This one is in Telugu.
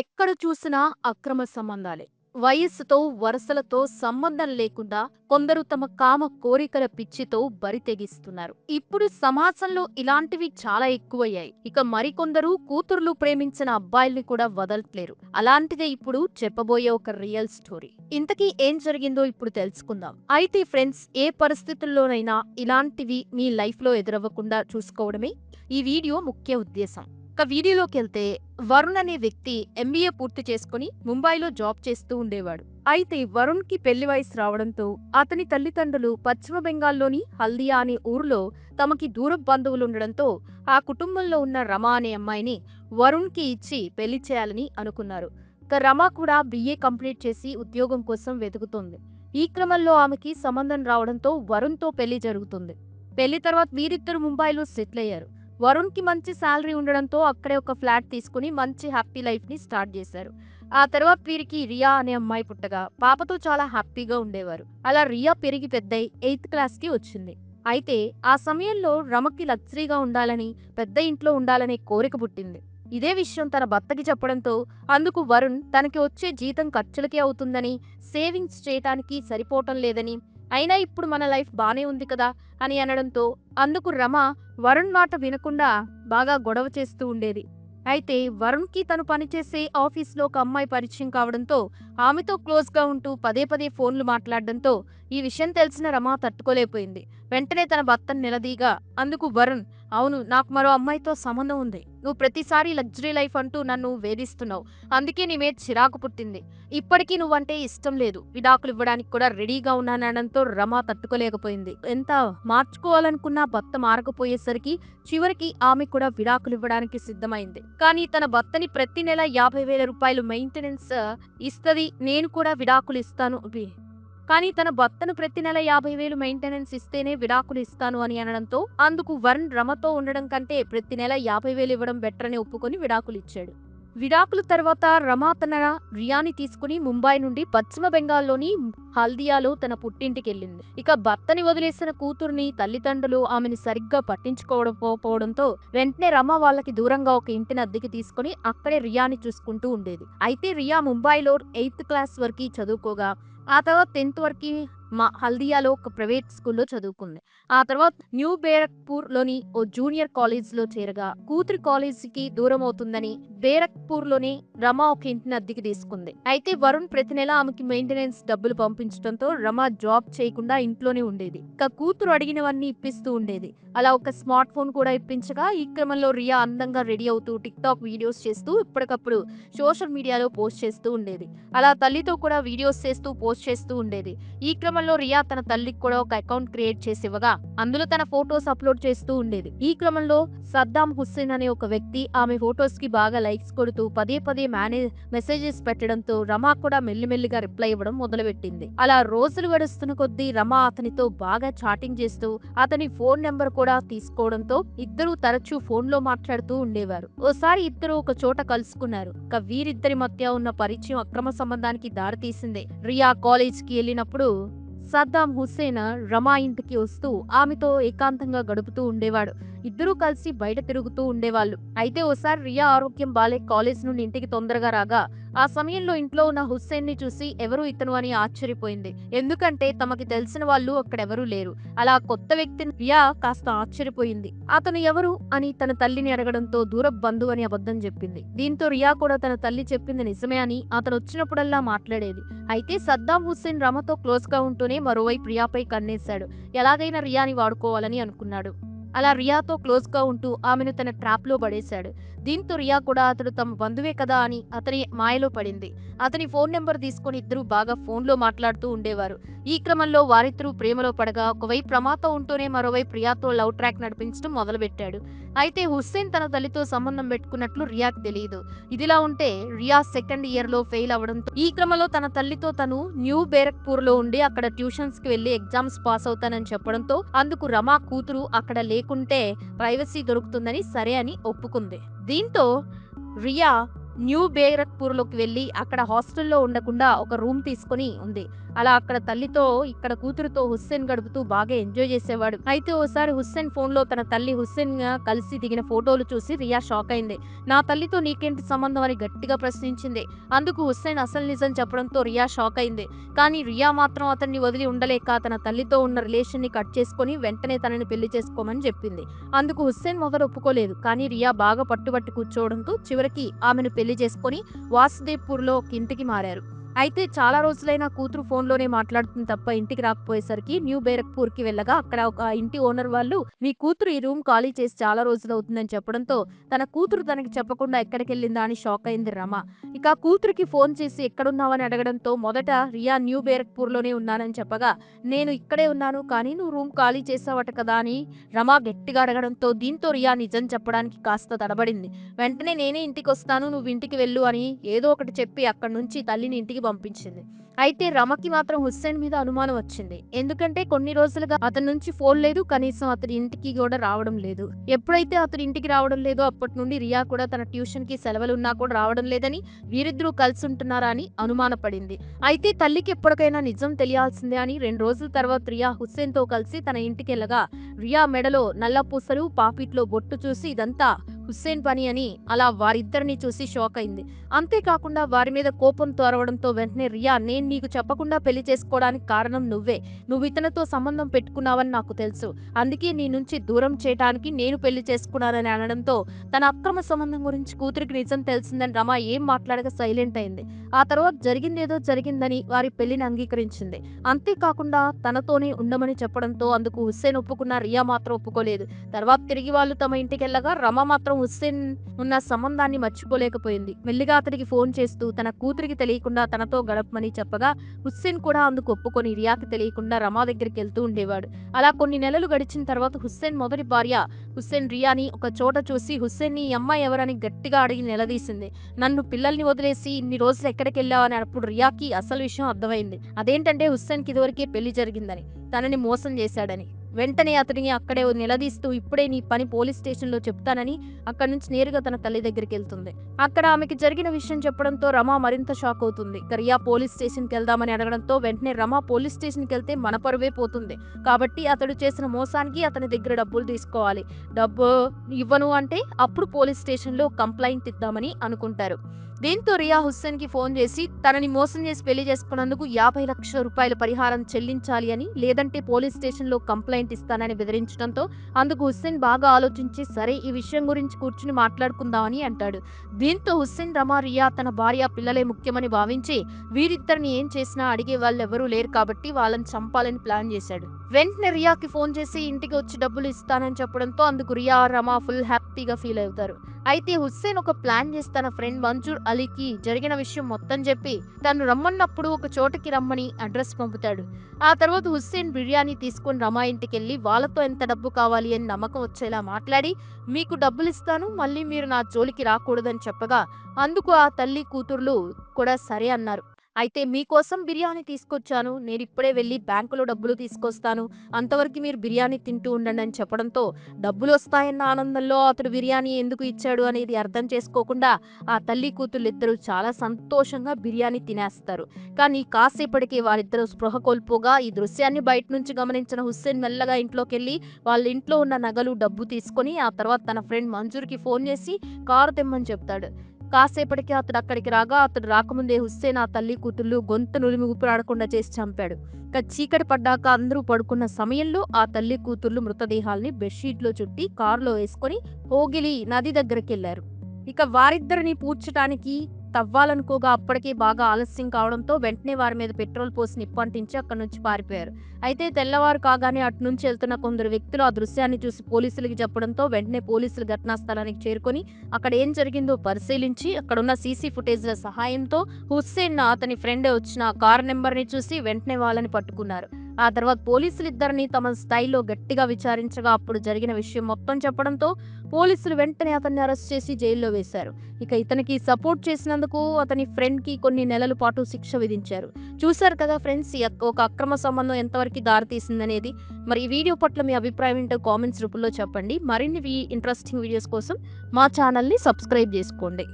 ఎక్కడ చూసినా అక్రమ సంబంధాలే. వయస్సుతో వరుసలతో సంబంధం లేకుండా కొందరు తమ కామ కోరికల పిచ్చితో బరితెగిస్తున్నారు ఇప్పుడు సమాజంలో ఇలాంటివి చాలా ఎక్కువయ్యాయి. ఇక మరికొందరు కూతుర్లు ప్రేమించిన అబ్బాయిల్ని కూడా వదలట్లేరు. అలాంటిదే ఇప్పుడు చెప్పబోయే ఒక రియల్ స్టోరీ. ఇంతకీ ఏం జరిగిందో ఇప్పుడు తెలుసుకుందాం. అయితే ఫ్రెండ్స్ ఏ పరిస్థితుల్లోనైనా ఇలాంటివి మీ లైఫ్లో ఎదురవ్వకుండా చూసుకోవడమే ఈ వీడియో ముఖ్య ఉద్దేశం. ఒక వీడియోలోకి వెళ్తే వరుణ్ అనే వ్యక్తి ఎంబీఏ పూర్తి చేసుకుని ముంబైలో జాబ్ చేస్తూ ఉండేవాడు. అయితే వరుణ్కి పెళ్ళి వయసు రావడంతో అతని తల్లిదండ్రులు పశ్చిమ బెంగాల్లోని హల్దియా అనే ఊరిలో తమకి దూర బంధువులు ఉండడంతో ఆ కుటుంబంలో ఉన్న రమ అనే అమ్మాయిని వరుణ్కి ఇచ్చి పెళ్ళి చేయాలని అనుకున్నారు. ఇక రమ కూడా బిఏ కంప్లీట్ చేసి ఉద్యోగం కోసం వెతుకుతోంది. ఈ క్రమంలో ఆమెకి సంబంధం రావడంతో వరుణ్తో పెళ్ళి జరుగుతుంది. పెళ్ళి తర్వాత వీరిద్దరు ముంబైలో సెటిల్ అయ్యారు. వరుణ్కి మంచి శాలరీ ఉండడంతో అక్కడే ఒక ఫ్లాట్ తీసుకుని మంచి హ్యాపీ లైఫ్ని స్టార్ట్ చేశారు. ఆ తర్వాత వీరికి రియా అనే అమ్మాయి పుట్టగా పాపతో చాలా హ్యాపీగా ఉండేవారు. అలా రియా పెరిగి పెద్దయి ఎయిత్ క్లాస్కి వచ్చింది. అయితే ఆ సమయంలో రమకి లగ్జరీగా ఉండాలని పెద్ద ఇంట్లో ఉండాలనే కోరిక పుట్టింది. ఇదే విషయం తన భర్తకి చెప్పడంతో అందుకు వరుణ్ తనకి వచ్చే జీతం ఖర్చులకే అవుతుందని సేవింగ్స్ చేయటానికి సరిపోవటం లేదని అయినా ఇప్పుడు మన లైఫ్ బానే ఉంది కదా అని అనడంతో అందుకు రమ వరుణ్ మాట వినకుండా బాగా గొడవ చేస్తూ ఉండేది. అయితే వరుణ్కి తను పనిచేసే ఆఫీస్లో ఒక అమ్మాయి పరిచయం కావడంతో ఆమెతో క్లోజ్గా ఉంటూ పదే పదే ఫోన్లు మాట్లాడడంతో ఈ విషయం తెలిసిన రమ తట్టుకోలేకపోయింది. వెంటనే తన భర్తను నిలదీగా అందుకు వరుణ్ అవును నాకు మరో అమ్మాయితో సంబంధం ఉంది. నువ్వు ప్రతిసారి లగ్జరీ లైఫ్ అంటూ నన్ను వేధిస్తున్నావు. అందుకే నీ మీద చిరాకు పుట్టింది. ఇప్పటికీ నువ్వంటే ఇష్టం లేదు. విడాకులు ఇవ్వడానికి కూడా రెడీగా ఉన్నానడంతో రమ తట్టుకోలేకపోయింది. ఎంత మార్చుకోవాలనుకున్నా భర్త మారకపోయేసరికి చివరికి ఆమె కూడా విడాకులు ఇవ్వడానికి సిద్ధమైంది. కానీ తన భర్తని ప్రతి నెల యాభై వేల రూపాయలు మెయింటెనెన్స్ ఇస్తది. నేను కూడా విడాకులు ఇస్తాను కానీ తన భర్తను ప్రతి నెల యాభై వేలు మెయింటెనెన్స్ ఇస్తేనే విడాకులు ఇస్తాను అని అనడంతో అందుకు వరుణ్ రమతో ఉండడం కంటే ప్రతి నెల యాభై వేలు ఇవ్వడం బెటర్ అని ఒప్పుకొని విడాకులు ఇచ్చాడు. విడాకుల తర్వాత రమా తన రియాని తీసుకుని ముంబై నుండి పశ్చిమ బెంగాల్లోని హల్దియాలో తన పుట్టింటికి వెళ్ళింది ఇక భర్తని వదిలేసిన కూతుర్ని తల్లిదండ్రులు ఆమెను సరిగ్గా పట్టించుకోకపోవడంతో వెంటనే రమ వాళ్ళకి దూరంగా ఒక ఇంటిని అద్దెకి తీసుకుని అక్కడే రియాని చూసుకుంటూ ఉండేది. అయితే రియా ముంబైలో ఎయిత్ క్లాస్ వరకు చదువుకోగా ఆ తర్వాత టెన్త్ వరకు మా హల్దియాలో ఒక ప్రైవేట్ స్కూల్లో చదువుకుంది. ఆ తర్వాత న్యూ బేరక్పూర్లోని ఓ జూనియర్ కాలేజ్లో చేరగా కూతురి కాలేజీకి దూరం అవుతుందని బేరక్పూర్లోని రమ ఒక ఇంటిని అద్దెకి తీసుకుంది. అయితే వరుణ్ ప్రతి నెల ఆమెకి మెయింటెనెన్స్ డబ్బులు పంపించడంతో రమ జాబ్ చేయకుండా ఇంట్లోనే ఉండేది. ఇక కూతురు అడిగినవన్నీ ఇప్పిస్తూ ఉండేది. అలా ఒక స్మార్ట్ ఫోన్ కూడా ఇప్పించగా ఈ క్రమంలో రియా అందంగా రెడీ అవుతూ టిక్ టాక్ వీడియోస్ చేస్తూ ఇప్పటికప్పుడు సోషల్ మీడియాలో పోస్ట్ చేస్తూ ఉండేది. అలా తల్లితో కూడా వీడియోస్ చేస్తూ పోస్ట్ చేస్తూ ఉండేది. ఈ క్రమంలో రియా తన తల్లికి కూడా ఒక అకౌంట్ క్రియేట్ చేసి ఇవ్వగా అందులో తన ఫొటోస్ అప్లోడ్ చేస్తూ ఉండేది. ఈ క్రమంలో సద్దాం హుస్సేన్ అనే ఒక వ్యక్తి ఆమె ఫొటోస్కి బాగా లైక్స్ కొడుతూ పదే పదే మేనేజ్ మెసేజెస్ పెట్టడంతో రమా కూడా మెల్లిమెల్లిగా రిప్లై ఇవ్వడం మొదలుపెట్టింది. అలా రోజులు గడుస్తున్న కొద్దీ రమా అతనితో బాగా చాటింగ్ చేస్తూ అతని ఫోన్ నెంబర్ కూడా తీసుకోవడంతో ఇద్దరూ తరచూ ఫోన్లో మాట్లాడుతూ ఉండేవారు. ఓసారి ఇద్దరు ఒక చోట కలుసుకున్నారు. ఇక వీరిద్దరి మధ్య ఉన్న పరిచయం అక్రమ సంబంధానికి దారితీసింది. రియా కాలేజ్కి వెళ్ళినప్పుడు సద్దాం హుస్సేన్ రమా ఇంటికి వస్తూ ఆమెతో ఏకాంతంగా గడుపుతూ ఉండేవాడు. ఇద్దరూ కలిసి బయట తిరుగుతూ ఉండేవాళ్ళు. అయితే ఓసారి రియా ఆరోగ్యం బాలే కాలేజ్ నుండి ఇంటికి తొందరగా రాగా ఆ సమయంలో ఇంట్లో ఉన్న హుస్సేన్ని చూసి ఎవరు ఇతను అని ఆశ్చర్యపోయింది. ఎందుకంటే తమకి తెలిసిన వాళ్ళు అక్కడెవరూ లేరు. అలా కొత్త వ్యక్తిని రియా కాస్త ఆశ్చర్యపోయింది. అతను ఎవరు అని తన తల్లిని అడగడంతో దూర బంధువు అని అబద్ధం చెప్పింది. దీంతో రియా కూడా తన తల్లి చెప్పింది నిజమే అని అతను వచ్చినప్పుడల్లా మాట్లాడేది. అయితే సద్దాం హుస్సేన్ రమతో క్లోజ్గా ఉంటూనే మరోవైపు రియాపై కన్నేశాడు. ఎలాగైనా రియాని వాడుకోవాలని అనుకున్నాడు. అలా రియాతో క్లోజ్గా ఉంటూ ఆమెను తన ట్రాప్లో పడేశాడు. దీంతో రియా కూడా అతడు తమ బంధువే కదా అని అతని మాయలో పడింది. అతని ఫోన్ నెంబర్ తీసుకుని ఇద్దరు బాగా ఫోన్లో మాట్లాడుతూ ఉండేవారు. ఈ క్రమంలో వారిద్దరూ ప్రేమలో పడగా ఒకవైపు రమాతో ఉంటూనే మరోవైపు రియాతో లవ్ ట్రాక్ నడిపించడం మొదలుపెట్టాడు. అయితే హుస్సేన్ తన తల్లితో సంబంధం పెట్టుకున్నట్లు రియాక్ తెలియదు ఇదిలా ఉంటే రియా సెకండ్ ఇయర్లో ఫెయిల్ అవడంతో ఈ క్రమంలో తన తల్లితో తను న్యూ బేరక్పూర్లో ఉండి అక్కడ ట్యూషన్స్కి వెళ్ళి ఎగ్జామ్స్ పాస్ అవుతానని చెప్పడంతో అందుకు రమా కూతురు అక్కడ లేకుంటే ప్రైవసీ దొరుకుతుందని సరే అని ఒప్పుకుంది. దీంతో రియా న్యూ బేరక్పూర్లోకి వెళ్ళి అక్కడ హాస్టల్లో ఉండకుండా ఒక రూమ్ తీసుకొని ఉంది. అలా అక్కడ తల్లితో ఇక్కడ కూతురుతో హుస్సేన్ గడుపుతూ బాగా ఎంజాయ్ చేసేవాడు. అయితే ఓసారి హుస్సేన్ ఫోన్లో తన తల్లి హుస్సేన్ కలిసి దిగిన ఫోటోలు చూసి రియా షాక్ అయింది. నా తల్లితో నీకేంటి సంబంధం అని గట్టిగా ప్రశ్నించింది. అందుకు హుస్సేన్ అసలు నిజం చెప్పడంతో రియా షాక్ అయింది. కానీ రియా మాత్రం అతన్ని వదిలి ఉండలేక తన తల్లితో ఉన్న రిలేషన్ని కట్ చేసుకొని వెంటనే తనని పెళ్ళి చేసుకోమని చెప్పింది. అందుకు హుస్సేన్ మొదలు ఒప్పుకోలేదు. కానీ రియా బాగా పట్టుబట్టి కూర్చోవడంతో చివరికి ఆమెను పెళ్ళి చేసుకొని వాసుదేవ్పూర్లో ఒక ఇంటికి మారారు. అయితే చాలా రోజులైన కూతురు ఫోన్లోనే మాట్లాడుతుంది తప్ప ఇంటికి రాకపోయేసరికి న్యూ బేరక్పూర్కి వెళ్ళగా అక్కడ ఒక ఇంటి ఓనర్ వాళ్ళు మీ కూతురు ఈ రూమ్ ఖాళీ చేసి చాలా రోజులు అవుతుందని చెప్పడంతో తన కూతురు తనకి చెప్పకుండా ఎక్కడికి వెళ్ళిందా అని షాక్ అయింది రమ. ఇక ఆ కూతురికి ఫోన్ చేసి ఎక్కడున్నావని అడగడంతో మొదట రియా న్యూ బేరక్పూర్లోనే ఉన్నానని చెప్పగా నేను ఇక్కడే ఉన్నాను కానీ నువ్వు రూమ్ ఖాళీ చేసావట కదా అని రమ గట్టిగా అడగడంతో దీంతో రియా నిజం చెప్పడానికి కాస్త తడబడింది. వెంటనే నేనే ఇంటికి వస్తాను నువ్వు ఇంటికి వెళ్ళు అని ఏదో ఒకటి చెప్పి అక్కడి నుంచి తల్లిని ఇంటికి పంపించింది. అయితే రమకి మాత్రం హుస్సేన్ మీద అనుమానం వచ్చింది. ఎందుకంటే కొన్ని రోజులుగా అతని నుంచి ఫోన్ లేదు కనీసం అతని ఇంటికి కూడా రావడం లేదు. ఎప్పుడైతే అతని ఇంటికి రావడం లేదో అప్పటి నుండి రియా కూడా తన ట్యూషన్కి సెలవులు ఉన్నా కూడా రావడం లేదని వీరిద్దరూ కలిసి ఉంటున్నారా అని అనుమానపడింది. అయితే తల్లికి ఎప్పటికైనా నిజం తెలియాల్సిందే అని రెండు రోజుల తర్వాత రియా హుస్సేన్తో కలిసి తన ఇంటికి వెళ్ళగా రియా మెడలో నల్ల పూసలు పాపిట్లో బొట్టు చూసి ఇదంతా హుస్సేన్ పని అని అలా వారిద్దరిని చూసి షాక్ అయింది. అంతేకాకుండా వారి మీద కోపం తోరవడంతో వెంటనే రియా నేను నీకు చెప్పకుండా పెళ్ళి చేసుకోవడానికి కారణం నువ్వే. నువ్వు ఇతనితో సంబంధం పెట్టుకున్నావని నాకు తెలుసు. అందుకే నీ నుంచి దూరం చేయడానికి నేను పెళ్ళి చేసుకున్నానని అనడంతో తన అక్రమ సంబంధం గురించి కూతురికి నిజం తెలిసిందని రమ ఏం మాట్లాడక సైలెంట్ అయింది. ఆ తర్వాత జరిగిందేదో జరిగిందని వారి పెళ్ళిని అంగీకరించింది. అంతేకాకుండా తనతోనే ఉండమని చెప్పడంతో అందుకు హుస్సేన్ ఒప్పుకున్న రియా మాత్రం ఒప్పుకోలేదు. తర్వాత తిరిగి వాళ్ళు తమ ఇంటికి వెళ్ళగా రమ మాత్రం హుస్సేన్ ఉన్న సంబంధాన్ని మర్చిపోలేకపోయింది. మెల్లిగా అతనికి ఫోన్ చేస్తూ తన కూతురికి తెలియకుండా తనతో గడపమని చెప్పగా హుస్సేన్ కూడా అందుకు ఒప్పుకొని రియాకి తెలియకుండా రమా దగ్గరికి వెళ్తూ ఉండేవాడు. అలా కొన్ని నెలలు గడిచిన తర్వాత హుస్సేన్ మొదటి భార్య హుస్సేన్ రియాని ఒక చోట చూసి హుస్సేన్ నీ అమ్మాయి ఎవరని గట్టిగా అడిగి నిలదీసింది. నన్ను పిల్లల్ని వదిలేసి ఇన్ని రోజులు ఎక్కడికి వెళ్ళావని అప్పుడు రియాకి అసలు విషయం అర్థమైంది. అదేంటంటే హుస్సేన్కి ఇదివరకే పెళ్ళి జరిగిందని తనని మోసం చేశాడని. వెంటనే అతడిని అక్కడే నిలదీస్తూ ఇప్పుడే నీ పని పోలీస్ స్టేషన్లో చెప్తానని అక్కడి నుంచి నేరుగా తన తల్లి దగ్గరికి వెళ్తుంది. అక్కడ ఆమెకి జరిగిన విషయం చెప్పడంతో రమ మరింత షాక్ అవుతుంది. ఇక రియా పోలీస్ స్టేషన్కి వెళ్దామని అడగడంతో వెంటనే రమ పోలీస్ స్టేషన్కి వెళ్తే మన పరువే పోతుంది. కాబట్టి అతడు చేసిన మోసానికి అతని దగ్గర డబ్బులు తీసుకోవాలి. డబ్బు ఇవ్వను అంటే అప్పుడు పోలీస్ స్టేషన్లో కంప్లైంట్ ఇద్దామని అనుకుంటారు. దీంతో రియా హుస్సేన్కి ఫోన్ చేసి తనని మోసం చేసి పెళ్ళి చేసుకున్నందుకు యాభై లక్షల రూపాయల పరిహారం చెల్లించాలి అని లేదంటే పోలీస్ స్టేషన్లో కంప్లైంట్ ఇస్తానని బెదిరించడంతో అందుకు హుస్సేన్ బాగా ఆలోచించి సరే ఈ విషయం గురించి కూర్చుని మాట్లాడుకుందామని అంటాడు. దీంతో హుస్సేన్ రమా రియా తన భార్య పిల్లలే ముఖ్యమని భావించి వీరిద్దరిని ఏం చేసినా అడిగే వాళ్ళు ఎవరూ లేరు కాబట్టి వాళ్ళని చంపాలని ప్లాన్ చేశాడు. వెంటనే రియాకి ఫోన్ చేసి ఇంటికి వచ్చి డబ్బులు ఇస్తానని చెప్పడంతో అందుకు రియా రమా ఫుల్ హ్యాపీగా ఫీల్ అవుతారు. అయితే హుస్సేన్ ఒక ప్లాన్ చేసి తన ఫ్రెండ్ మంజూర్ అలీకి జరిగిన విషయం మొత్తం చెప్పి తను రమ్మన్నప్పుడు ఒక చోటకి రమ్మని అడ్రస్ పంపుతాడు. ఆ తర్వాత హుస్సేన్ బిర్యానీ తీసుకొని రమా ఇంటికి వెళ్ళి వాళ్ళతో ఎంత డబ్బు కావాలి అని నమ్మకం వచ్చేలా మాట్లాడి మీకు డబ్బులు ఇస్తాను మళ్ళీ మీరు నా జోలికి రాకూడదని చెప్పగా అందుకు ఆ తల్లి కూతుర్లు కూడా సరే అన్నారు. అయితే మీకోసం బిర్యానీ తీసుకొచ్చాను. నేను ఇప్పుడే వెళ్ళి బ్యాంకులో డబ్బులు తీసుకొస్తాను. అంతవరకు మీరు బిర్యానీ తింటూ ఉండండి అని చెప్పడంతో డబ్బులు వస్తాయన్న ఆనందంలో అతడు బిర్యానీ ఎందుకు ఇచ్చాడు అనేది అర్థం చేసుకోకుండా ఆ తల్లి కూతుళ్ళు ఇద్దరు చాలా సంతోషంగా బిర్యానీ తినేస్తారు. కానీ కాసేపటికి వారిద్దరూ స్పృహ కోల్పోగా ఈ దృశ్యాన్ని బయట నుంచి గమనించిన హుస్సేన్ మెల్లగా ఇంట్లోకి వెళ్ళి వాళ్ళ ఇంట్లో ఉన్న నగలు డబ్బు తీసుకొని ఆ తర్వాత తన ఫ్రెండ్ మంజూర్కి ఫోన్ చేసి కారు తెమ్మని చెప్తాడు. కాసేపటికి అతడు అక్కడికి రాగా అతడు రాకముందే హుస్సేన్ ఆ తల్లి కూతుళ్ళు గొంతు నులిమి ఊపిరాడకుండా చేసి చంపాడు. ఇక చీకటి పడ్డాక అందరూ పడుకున్న సమయంలో ఆ తల్లి కూతుళ్ళు మృతదేహాల్ని బెడ్షీట్లో చుట్టి కారులో వేసుకొని హోగిలి నది దగ్గరికి వెళ్ళారు ఇక వారిద్దరిని పూడ్చడానికి తవ్వాలనుకోగా అప్పటికే బాగా ఆలస్యం కావడంతో వెంటనే వారి మీద పెట్రోల్ పోసి నిప్పంటించి అక్కడి నుంచి పారిపోయారు. అయితే తెల్లవారు కాగానే అటు నుంచి వెళ్తున్న కొందరు వ్యక్తులు ఆ దృశ్యాన్ని చూసి పోలీసులకి చెప్పడంతో వెంటనే పోలీసులు ఘటనా స్థలానికి చేరుకొని అక్కడ ఏం జరిగిందో పరిశీలించి అక్కడున్న సీసీ ఫుటేజ్ల సహాయంతో హుస్సేన్ అతని ఫ్రెండ్ వచ్చిన కార్ నెంబర్ని చూసి వెంటనే వాళ్ళని పట్టుకున్నారు. ఆ తర్వాత పోలీసులు ఇద్దరిని తమ స్థాయిలో గట్టిగా విచారించగా అప్పుడు జరిగిన విషయం మొత్తం చెప్పడంతో పోలీసులు వెంటనే అతన్ని అరెస్ట్ చేసి జైల్లో వేశారు. ఇక ఇతనికి సపోర్ట్ చేసినందుకు అతని ఫ్రెండ్కి కొన్ని నెలల పాటు శిక్ష విధించారు. చూశారు కదా ఫ్రెండ్స్ ఒక అక్రమ సంబంధం ఎంతవరకు దారితీసిందనేది. మరి ఈ వీడియో పట్ల మీ అభిప్రాయం ఏంటో కామెంట్స్ రూపంలో చెప్పండి. మరిన్ని ఇంట్రెస్టింగ్ వీడియోస్ కోసం మా ఛానల్ని సబ్స్క్రైబ్ చేసుకోండి.